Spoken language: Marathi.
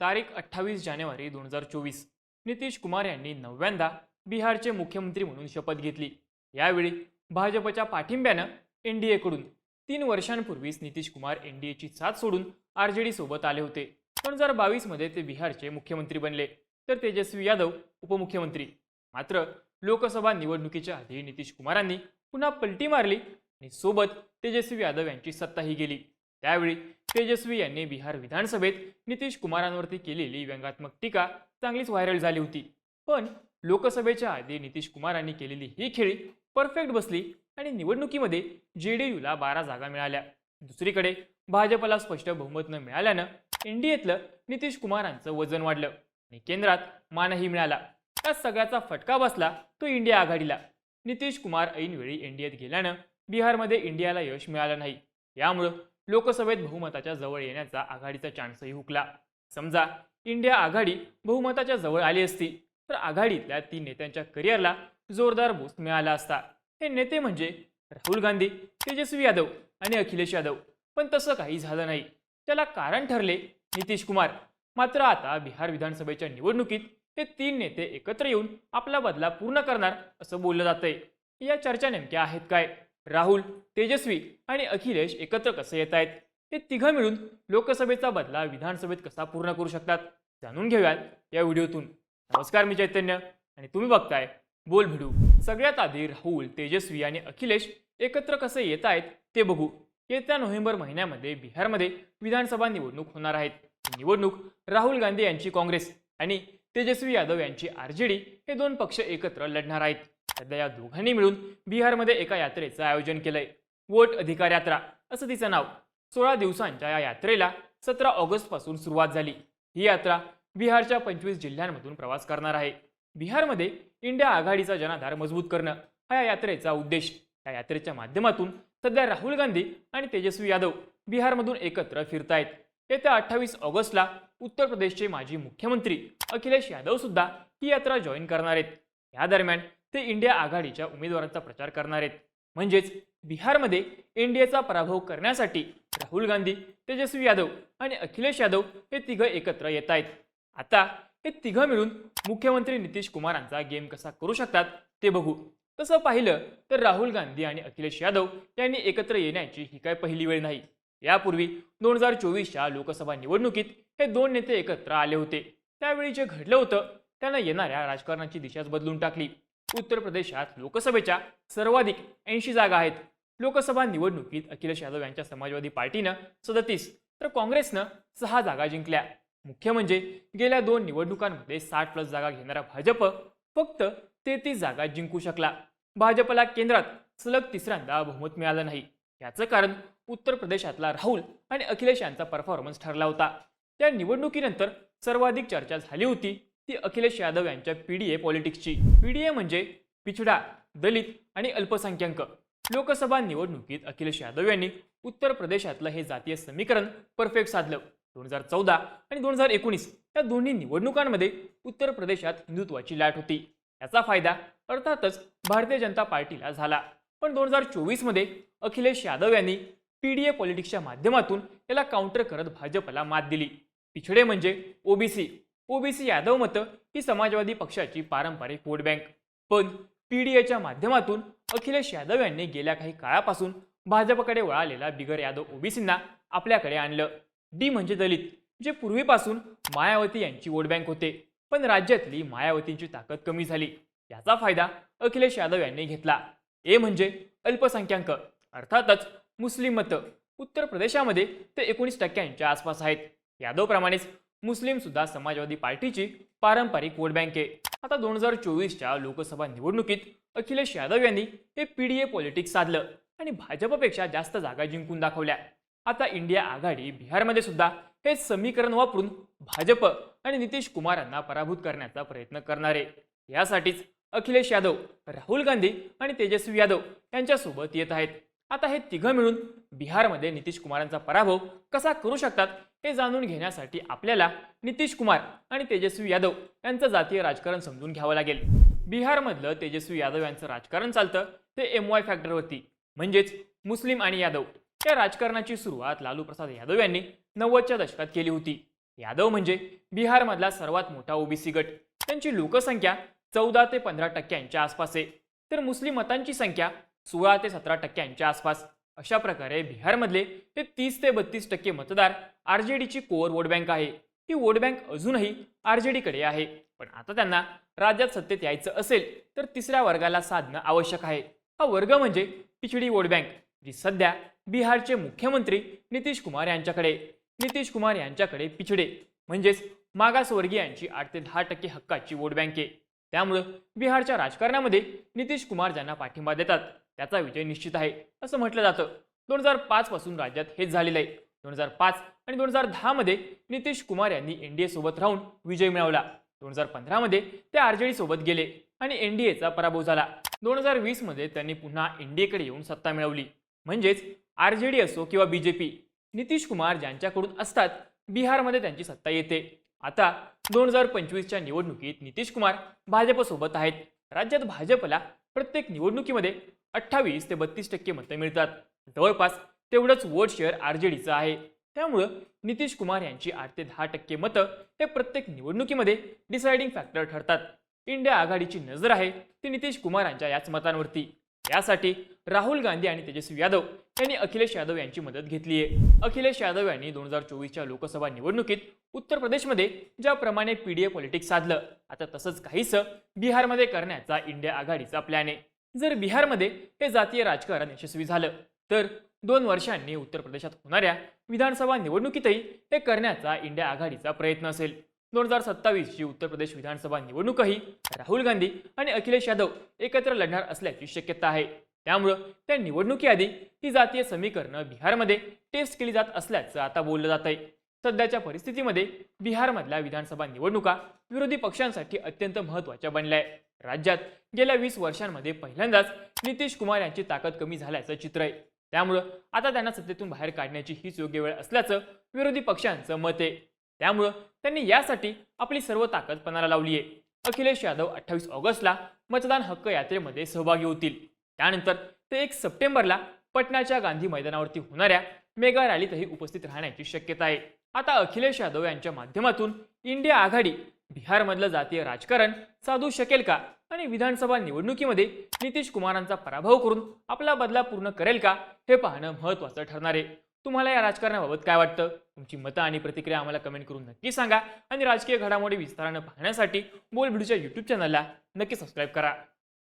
तारीख अठ्ठावीस जानेवारी दोन हजार चोवीस. नितीश कुमार यांनी नव्यांदा बिहारचे मुख्यमंत्री म्हणून शपथ घेतली. यावेळी भाजपच्या पाठिंब्यानं एन डी एकडून तीन वर्षांपूर्वीच नितीश कुमार एन डी एची साथ सोडून आर जे डी सोबत आले होते. दोन हजार बावीसमध्ये ते बिहारचे मुख्यमंत्री बनले. तर तेजस्वी यादव उपमुख्यमंत्री. मात्र लोकसभा निवडणुकीच्या आधी नितीश कुमारांनी पुन्हा पलटी मारली आणि सोबत तेजस्वी यादव यांची सत्ताही गेली. त्यावेळी तेजस्वी यांनी बिहार विधानसभेत नितीश कुमारांवरती केलेली व्यंगात्मक टीका चांगलीच व्हायरल झाली होती. पण लोकसभेच्या आधी नितीश कुमारांनी केलेली ही खेळी परफेक्ट बसली आणि निवडणुकीमध्ये जे डी यूला बारा जागा मिळाल्या. दुसरीकडे भाजपला स्पष्ट बहुमत न मिळाल्यानं एनडीएतलं नितीश कुमारांचं वजन वाढलं आणि केंद्रात मानही मिळाला. त्या सगळ्याचा फटका बसला तो इंडिया आघाडीला. नितीश कुमार ऐनवेळी एनडीएत गेल्यानं बिहारमध्ये इंडियाला यश मिळालं नाही. यामुळं लोकसभेत बहुमताच्या जवळ येण्याचा आघाडीचा चान्सही हुकला. समजा इंडिया आघाडी बहुमताच्या जवळ आली असती तर आघाडीतल्या तीन नेत्यांच्या करिअरला जोरदार बूस्ट मिळाला असता. हे नेते म्हणजे राहुल गांधी तेजस्वी यादव आणि अखिलेश यादव. पण तसं काही झालं नाही. त्याला कारण ठरले नितीश कुमार. मात्र आता बिहार विधानसभेच्या निवडणुकीत हे तीन नेते एकत्र येऊन आपला बदला पूर्ण करणार असं बोललं जातंय. या चर्चा नेमक्या आहेत काय? राहुल तेजस्वी आणि अखिलेश एकत्र कसे येत आहेत? हे तिघं मिळून लोकसभेचा बदला विधानसभेत कसा पूर्ण करू शकतात? जाणून घेऊयात या व्हिडिओतून. नमस्कार मी चैतन्य आणि तुम्ही बघताय बोल भिडू सगळ्यात आधी राहुल तेजस्वी आणि अखिलेश एकत्र कसे येत आहेत ते बघू. येत्या नोव्हेंबर महिन्यामध्ये बिहारमध्ये विधानसभा निवडणूक होणार आहेत. निवडणूक राहुल गांधी यांची काँग्रेस आणि तेजस्वी यादव यांची आर जे डी हे दोन पक्ष एकत्र लढणार आहेत. सध्या या दोघांनी मिळून बिहारमध्ये एका यात्रेचं आयोजन केलंय. वोट अधिकार यात्रा असं तिचं नाव. सोळा दिवसांच्या या यात्रेला सतरा ऑगस्टपासून सुरुवात झाली. ही यात्रा बिहारच्या पंचवीस जिल्ह्यांमधून प्रवास करणार आहे. बिहारमध्ये इंडिया आघाडीचा जनाधार मजबूत करणं हा या यात्रेचा उद्देश. या यात्रेच्या माध्यमातून सध्या राहुल गांधी आणि तेजस्वी यादव बिहारमधून एकत्र फिरतायत. येत्या अठ्ठावीस ऑगस्टला उत्तर प्रदेशचे माजी मुख्यमंत्री अखिलेश यादव सुद्धा ही यात्रा जॉईन करणार आहेत. या दरम्यान ते इंडिया आघाडीच्या उमेदवारांचा प्रचार करणार आहेत. म्हणजेच बिहारमध्ये एनडीएचा पराभव करण्यासाठी राहुल गांधी तेजस्वी यादव आणि अखिलेश यादव हे तिघं एकत्र येत आहेत. आता हे तिघं मिळून मुख्यमंत्री नितीश कुमारांचा गेम कसा करू शकतात ते बघू. तसं पाहिलं तर राहुल गांधी आणि अखिलेश यादव यांनी एकत्र येण्याची ही काय पहिली वेळ नाही. यापूर्वी दोन हजार चोवीसच्या लोकसभा निवडणुकीत हे दोन नेते एकत्र आले होते. त्यावेळी जे घडलं होतं त्यांना येणाऱ्या राजकारणाची दिशाच बदलून टाकली. उत्तर प्रदेशात लोकसभेच्या सर्वाधिक ऐंशी जागा आहेत. लोकसभा निवडणुकीत अखिलेश यादव यांच्या समाजवादी पार्टीनं सदतीस तर काँग्रेसनं सहा जागा जिंकल्या. मुख्य म्हणजे गेल्या दोन निवडणुकांमध्ये साठ प्लस जागा घेणारा भाजप फक्त तेहतीस जागा जिंकू शकला. भाजपला केंद्रात सलग तिसऱ्यांदा बहुमत मिळालं नाही. याचं कारण उत्तर प्रदेशातला राहुल आणि अखिलेश यांचा परफॉर्मन्स ठरला होता. त्या निवडणुकीनंतर सर्वाधिक चर्चा झाली होती. ती अखिलेश यादव यांच्या पीडीए पॉलिटिक्सची. पीडीए म्हणजे पिछडा दलित आणि अल्पसंख्याक. लोकसभा निवडणुकीत अखिलेश यादव यांनी उत्तर प्रदेशातलं हे जातीय समीकरण परफेक्ट साधलं. दोन हजार चौदा आणि दोन हजार एकोणीस या दोन्ही निवडणुकांमध्ये उत्तर प्रदेशात हिंदुत्वाची लाट होती. याचा फायदा अर्थातच भारतीय जनता पार्टीला झाला. पण दोन हजार चोवीसमध्ये अखिलेश यादव यांनी पीडीए पॉलिटिक्सच्या माध्यमातून याला काउंटर करत भाजपला मात दिली. पिछडे म्हणजे ओबीसी ओबीसी यादव मतं ही समाजवादी पक्षाची पारंपरिक वोट बँक. पण पीडीएच्या माध्यमातून अखिलेश यादव यांनी गेल्या काही काळापासून भाजपकडे वळालेला बिगर यादव ओबीसींना आपल्याकडे आणलं. डी म्हणजे दलित जे पूर्वीपासून मायावती यांची वोट बँक होते. पण राज्यातली मायावतींची ताकद कमी झाली. याचा फायदा अखिलेश यादव यांनी घेतला. ए म्हणजे अल्पसंख्याक अर्थातच मुस्लिम मतं. उत्तर प्रदेशामध्ये ते एकोणीस टक्क्यांच्या आसपास आहेत. यादवप्रमाणेच मुस्लिम सुद्धा समाजवादी पार्टीची पारंपरिक वोट बँक आहे. आता दोन हजार चोवीसच्या लोकसभा निवडणुकीत अखिलेश यादव यांनी हे पीडीए पॉलिटिक्स साधलं आणि भाजपपेक्षा जास्त जागा जिंकून दाखवल्या. आता इंडिया आघाडी बिहारमध्ये सुद्धा हे समीकरण वापरून भाजप आणि नितीश कुमारांना पराभूत करण्याचा प्रयत्न करणार आहे. यासाठीच अखिलेश यादव राहुल गांधी आणि तेजस्वी यादव यांच्यासोबत येत आहेत. आता हे तिघं मिळून बिहारमध्ये नितीश कुमारांचा पराभव कसा करू शकतात हे जाणून घेण्यासाठी आपल्याला नितीश कुमार आणि तेजस्वी यादव यांचं जातीय राजकारण समजून घ्यावं लागेल. बिहारमधलं तेजस्वी यादव यांचं राजकारण चालतं ते एम वाय फॅक्टरवरती म्हणजेच मुस्लिम आणि यादव. या राजकारणाची सुरुवात लालू प्रसाद यादव यांनी नव्वदच्या दशकात केली होती. यादव म्हणजे बिहारमधला सर्वात मोठा ओबीसी गट. त्यांची लोकसंख्या चौदा ते पंधरा टक्क्यांच्या आसपास आहे. तर मुस्लिम मतांची संख्या सोळा ते सतरा टक्क्यांच्या आसपास. अशा प्रकारे बिहारमधले ते तीस ते बत्तीस टक्के मतदार R J डीची core vote bank आहे. ही वोट बँक अजूनही आर जे डीकडे आहे. पण आता त्यांना राज्यात सत्तेत यायचं असेल तर तिसऱ्या वर्गाला साधणं आवश्यक आहे. हा वर्ग म्हणजे पिछडी वोट बँक जी सध्या बिहारचे मुख्यमंत्री नितीश कुमार यांच्याकडे. नितीश कुमार यांच्याकडे पिछडे म्हणजेच मागासवर्गीयांची आठ ते दहा टक्के हक्काची वोट बँक आहे. त्यामुळं बिहारच्या राजकारणामध्ये नितीश कुमार ज्यांना पाठिंबा देतात त्याचा विजय निश्चित आहे असं म्हटलं जातं. दोन हजार पाच पासून राज्यात हेच झालेलं आहे. दोन हजार पाच आणि दोन हजार दहा मध्ये नितीश कुमार यांनी एनडीए सोबत राहून विजय मिळवला. दोन हजार पंधरा मध्ये ते आरजेडी सोबत गेले आणि एनडीएचा पराभव झाला. दोन हजार वीसमध्ये त्यांनी पुन्हा एनडीएकडे येऊन सत्ता मिळवली. म्हणजेच आर जे डी असो किंवा बीजेपी नितीश कुमार ज्यांच्याकडून असतात बिहारमध्ये त्यांची सत्ता येते. आता दोन हजार पंचवीसच्या निवडणुकीत नितीश कुमार भाजपसोबत आहेत. राज्यात भाजपला प्रत्येक निवडणुकीमध्ये अठ्ठावीस ते बत्तीस टक्के मतं मिळतात. जवळपास तेवढंच वोट शेअर आरजेडीचं आहे. त्यामुळं नितीश कुमार यांची आठ ते दहा टक्के मतं हे प्रत्येक निवडणुकीमध्ये डिसाइडिंग फॅक्टर ठरतात. इंडिया आघाडीची नजर आहे ती नितीश कुमारांच्या याच मतांवरती. यासाठी राहुल गांधी आणि तेजस्वी यादव यांनी अखिलेश यादव यांची मदत घेतली आहे अखिलेश यादव यांनी दोन हजार चोवीसच्या लोकसभा निवडणुकीत उत्तर प्रदेशमध्ये ज्याप्रमाणे पीडीए पॉलिटिक्स साधलं आता तसंच काहीसं बिहारमध्ये करण्याचा इंडिया आघाडीचा प्लॅन आहे. जर बिहारमध्ये हे जातीय राजकारण यशस्वी झालं तर दोन वर्षांनी उत्तर प्रदेशात होणाऱ्या विधानसभा निवडणुकीतही हे करण्याचा इंडिया आघाडीचा प्रयत्न असेल. दोन हजार सत्तावीसची उत्तर प्रदेश विधानसभा निवडणूकही राहुल गांधी आणि अखिलेश यादव एकत्र लढणार असल्याची शक्यता आहे. त्यामुळं त्या निवडणुकीआधी ही जातीय समीकरणं बिहारमध्ये टेस्ट केली जात असल्याचं आता बोललं जात आहे सध्याच्या परिस्थितीमध्ये बिहारमधल्या विधानसभा निवडणुका विरोधी पक्षांसाठी अत्यंत महत्त्वाच्या बनल्या आहे राज्यात गेल्या वीस वर्षांमध्ये पहिल्यांदाच नितीश कुमार यांची ताकद कमी झाल्याचं चित्र आहे. त्यामुळं आता त्यांना सत्तेतून बाहेर काढण्याची हीच योग्य वेळ असल्याचं विरोधी पक्षांचं मत आहे. त्यामुळं त्यांनी यासाठी आपली सर्व ताकद पणाला लावली आहे. अखिलेश यादव अठ्ठावीस ऑगस्टला मतदान हक्क यात्रेमध्ये सहभागी होतील. त्यानंतर ते एक सप्टेंबरला पटनाच्या गांधी मैदानावरती होणाऱ्या मेगा रॅलीतही उपस्थित राहण्याची शक्यता आहे. आता अखिलेश यादव यांच्या माध्यमातून इंडिया आघाडी बिहारमधलं जातीय राजकारण साधू शकेल का आणि विधानसभा निवडणुकीमध्ये नितीश कुमारांचा पराभव करून आपला बदला पूर्ण करेल का हे पाहणं महत्त्वाचं ठरणार आहे. तुम्हाला या राजकारणाबाबत काय वाटतं? तुमची मतं आणि प्रतिक्रिया आम्हाला कमेंट करून नक्की सांगा. आणि राजकीय घडामोडी विस्तारानं पाहण्यासाठी बोल व्हिडिओच्या यूट्यूब चॅनलला नक्की सबस्क्राईब करा.